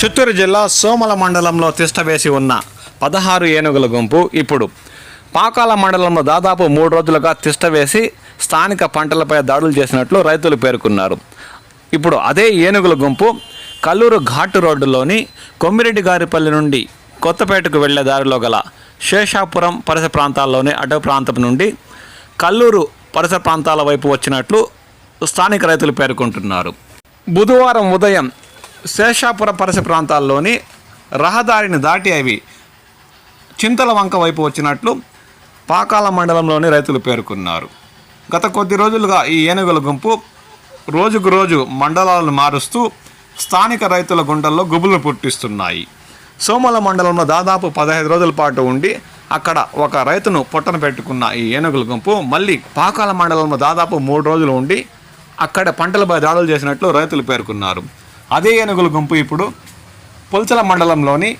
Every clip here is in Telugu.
చిత్తూరు జిల్లా సోమల మండలంలో తిష్టవేసి ఉన్న పదహారు ఏనుగుల గుంపు ఇప్పుడు. పాకాల మండలంలో దాదాపు మూడు రోజులుగా తిష్టవేసి స్థానిక పంటలపై దాడులు చేసినట్లు రైతులు పేర్కొన్నారు. ఇప్పుడు అదే ఏనుగుల గుంపు కల్లూరు ఘాటు రోడ్డులోని కొమ్మిరెడ్డి గారిపల్లి నుండి కొత్తపేటకు వెళ్ళే దారిలో గల శేషాపురం పరిసర ప్రాంతాల్లోని అటవ ప్రాంతం నుండి కల్లూరు పరిసర ప్రాంతాల వైపు వచ్చినట్లు స్థానిక రైతులు పేర్కొంటున్నారు. బుధవారం ఉదయం శేషాపుర పరిసర ప్రాంతాల్లోని రహదారిని దాటి అవి చింతల వంక వైపు వచ్చినట్లు పాకాల మండలంలోని రైతులు పేర్కొన్నారు. గత కొద్ది రోజులుగా ఈ ఏనుగుల గుంపు రోజుకు రోజు మండలాలను మారుస్తూ స్థానిక రైతుల గుండెల్లో గుబులు పుట్టిస్తున్నాయి. సోమల మండలంలో దాదాపు పదహైదు రోజుల పాటు ఉండి అక్కడ ఒక రైతును పొట్టన పెట్టుకున్న ఈ ఏనుగుల గుంపు మళ్ళీ పాకాల మండలంలో దాదాపు మూడు రోజులు ఉండి అక్కడ పంటలపై దాడులు చేసినట్లు రైతులు పేర్కొన్నారు. అదే ఏనుగుల గుంపు ఇప్పుడు పుల్చల మండలంలోని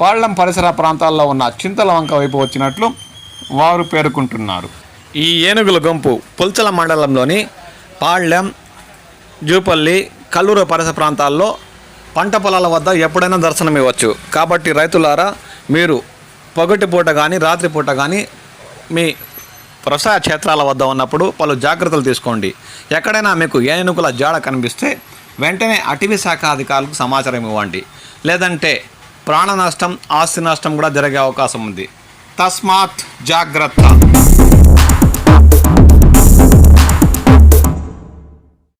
పాళ్ళం పరిసర ప్రాంతాల్లో ఉన్న చింతల వంక వైపు వచ్చినట్లు వారు పేర్కొంటున్నారు. ఈ ఏనుగుల గుంపు పుల్చల మండలంలోని పాళ్ళెం జూపల్లి కల్లూరు పరిసర ప్రాంతాల్లో పంట పొలాల వద్ద ఎప్పుడైనా దర్శనం ఇవ్వచ్చు. కాబట్టి రైతులారా మీరు పొగటిపూట కానీ రాత్రిపూట కానీ మీ వ్యవసాయ క్షేత్రాల వద్ద ఉన్నప్పుడు పలు జాగ్రత్తలు తీసుకోండి. ఎక్కడైనా మీకు ఏనుగుల జాడ కనిపిస్తే వెంటనే అటవీ శాఖ అధికారులకు సమాచారం ఇవ్వండి. లేదంటే ప్రాణ నష్టం ఆస్తి నష్టం కూడా జరిగే అవకాశం ఉంది. తస్మాత్ జాగ్రత్త.